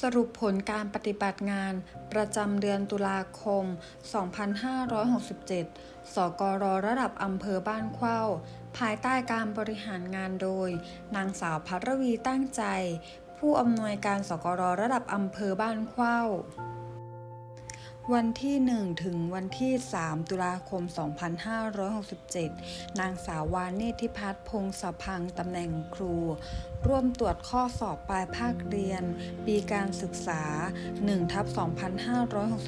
สรุปผลการปฏิบัติงาน ประจำเดือนตุลาคม 2567 สกรระดับอำเภอบ้านเข้า ภายใต้การบริหารงานโดย นางสาวพัทรวีตั้งใจ ผู้อำนวยการสกรระดับอำเภอบ้านเข้า วันที่ 1 ถึงวันที่ 3 ตุลาคม 2567 นางสาววานิธิพัฒน์พงศพังตำแหน่งครู ร่วมตรวจข้อสอบปลายภาคเรียน ปีการศึกษา1ทับ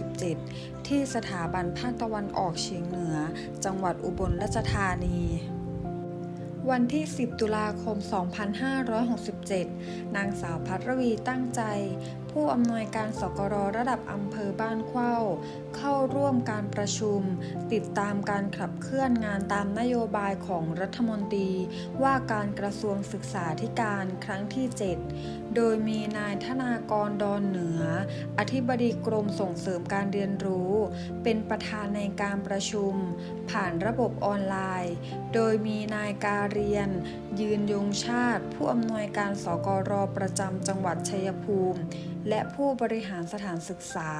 2567 ที่สถาบันภาคตะวันออกเฉียงเหนือ จังหวัดอุบลราชธานีวันที่ 10 ตุลาคม 2567 นางสาวพัทรวีตั้งใจ ผู้อำนวยการสกรระดับอำเภอบ้านเข้า เข้าร่วมการประชุม ติดตามการขับเคลื่อนงานตามนโยบายของรัฐมนตรี ว่าการกระทรวงศึกษาธิการครั้งที่ 7 โดยมีนายธนากรดอนเหนือ อธิบดีกรมส่งเสริมการเรียนรู้ เป็นประธานในการประชุม ผ่านระบบออนไลน์ โดยมีนายการเรียน ยืนยงชาติ ผู้อำนวยการสกรประจำจังหวัดชัยภูมิและผู้บริหารสถานศึกษา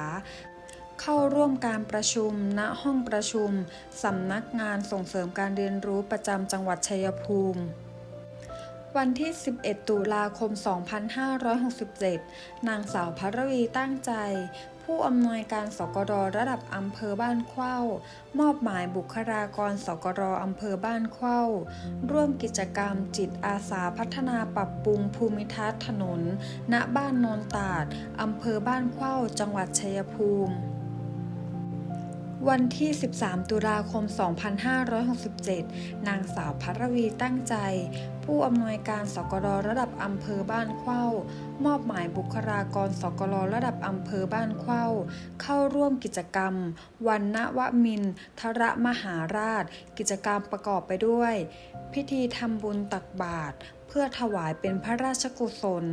เข้าร่วมการประชุม ณ ห้องประชุม สำนักงานส่งเสริมการเรียนรู้ประจำจังหวัดชัยภูมิวันที่ 11 ตุลาคม 2567 นางสาวพรวีตั้งใจ ผู้อำนวยการสกรระดับอำเภอบ้านเข้ามอบหมายบุคลากรสกรอำเภอบ้านเข้า ร่วมกิจกรรมจิตอาสาพัฒนาปรับปรุงภูมิทัศน์ถนน ณบ้านโนนตาดอำเภอบ้านเข้าจังหวัดชัยภูมิ วันที่ 13 ตุลาคม 2567 นางสาวพัทรวีตั้งใจ ผู้อำนวยการสกรระดับอำเภอบ้านเข้ามอบหมายบุคลากรสกรระดับอำเภอบ้านเข้า เข้าร่วมกิจกรรม วันณวมินทรมหาราช กิจกรรมประกอบไปด้วย พิธีทำบุญตักบาตร เพื่อถวายเป็นพระราชกุศล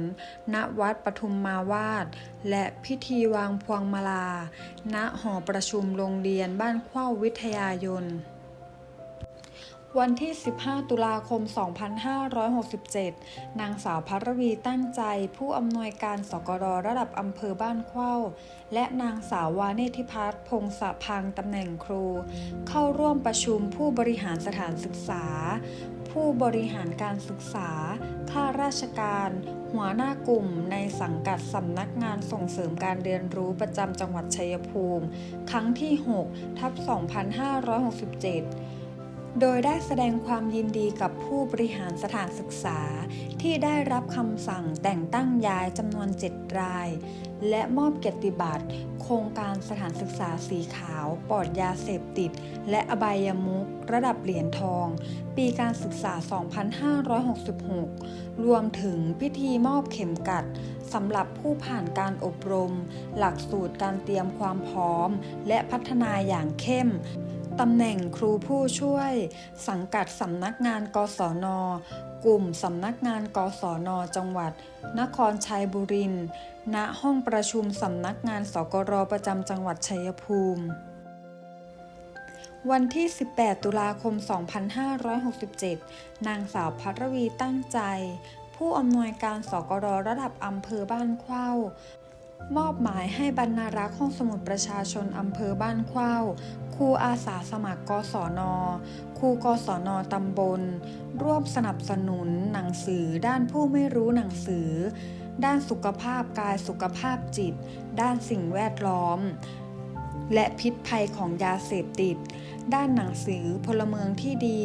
ณวัดปทุมมาวาด และพิธีวางพวงมาลา ณหอประชุมโรงเรียนบ้านข้าวิทยายน วันที่ 15 ตุลาคม 2567 นางสาวพัทรวีตั้งใจ ผู้อำนวยการสกรระดับอำเภอบ้านเข้า และนางสาววาเนธิพัฒน์พงศพังตำแหน่งครู เข้าร่วมประชุมผู้บริหารสถานศึกษา ผู้บริหารการศึกษา ข้าราชการ หัวหน้ากลุ่มในสังกัดสำนักงานส่งเสริมการเรียนรู้ประจำจังหวัดชัยภูมิ ครั้งที่ 6 ทับ 2567 โดยได้แสดงความยินดีกับผู้บริหารสถานศึกษา ที่ได้รับคำสั่งแต่งตั้งย้ายจำนวน 7 ราย และมอบเกียรติบัตรโครงการสถานศึกษาสีขาวปลอดยาเสพติด และอบายมุกระดับเหรียญทอง ปีการศึกษา 2566 รวมถึงพิธีมอบเข็มกัดสำหรับผู้ผ่านการอบรม หลักสูตรการเตรียมความพร้อม และพัฒนาอย่างเข้ม ตำแหน่งครูผู้ช่วย สังกัดสำนักงานกศน กลุ่มสำนักงานกศน จังหวัด นครชัยบุรีณห้องประชุมสำนักงานสกรประจำจังหวัดชัยภูมิ วันที่ 18 ตุลาคม 2567 นางสาวพัทรวีตั้งใจ ผู้อำนวยการสกรระดับอำเภอบ้านเข้า มอบหมายให้บรรณารักษ์ห้องสมุดประชาชนอำเภอบ้านเข้าครูอาสาสมัครกศน ครูกศน ตำบล ร่วมสนับสนุนหนังสือด้านผู้ไม่รู้หนังสือ ด้านสุขภาพกายสุขภาพจิต ด้านสิ่งแวดล้อม และพิษภัยของยาเสพติด ด้านหนังสือพลเมืองที่ดี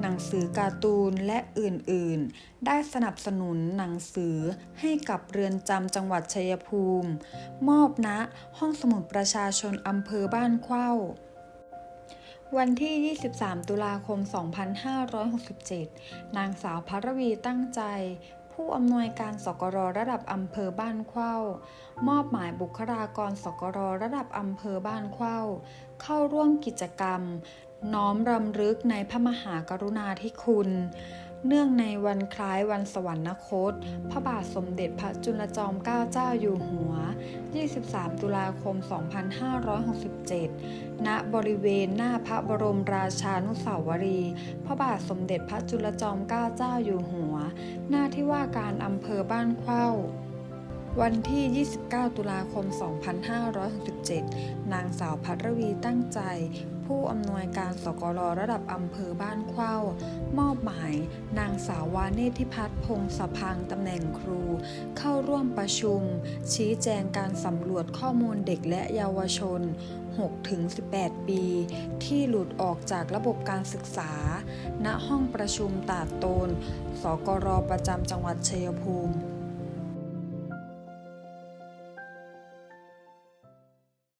หนังสือการ์ตูนและอื่นๆ ได้สนับสนุนหนังสือให้กับเรือนจำจังหวัดชัยภูมิ มอบณห้องสมุดประชาชนอำเภอบ้านเข้าวันที่ 23 ตุลาคม 2567 นางสาวพัทรวีตั้งใจ ผู้อำนวยการสกรระดับอำเภอบ้านเข้ามอบหมายบุคลากรสกรระดับอำเภอบ้านเข้า เข้าร่วมกิจกรรม น้อมรำลึกในพระมหากรุณาธิคุณ เนื่องในวันคล้ายวันสวรรคต พระบาทสมเด็จพระจุลจอมเกล้าเจ้าอยู่หัว 23 ตุลาคม 2567 ณ บริเวณหน้าพระบรมราชานุสาวรีย์ พระบาทสมเด็จพระจุลจอมเกล้าเจ้าอยู่หัว หน้าที่ว่าการอำเภอบ้านเข้า วันที่ 29 ตุลาคม 2567 นางสาวพัทรวีตั้งใจ ผู้อำนวยการสกรระดับอำเภอบ้านเข้ามอบหมาย นางสาววาเนธิพัฒน์พงศพังตำแหน่งครู เข้าร่วมประชุม ชี้แจงการสำรวจข้อมูลเด็กและเยาวชน 6-18 ปี ที่หลุดออกจากระบบการศึกษา ณห้องประชุมตาดโตน สกรประจำจังหวัดชัยภูมิ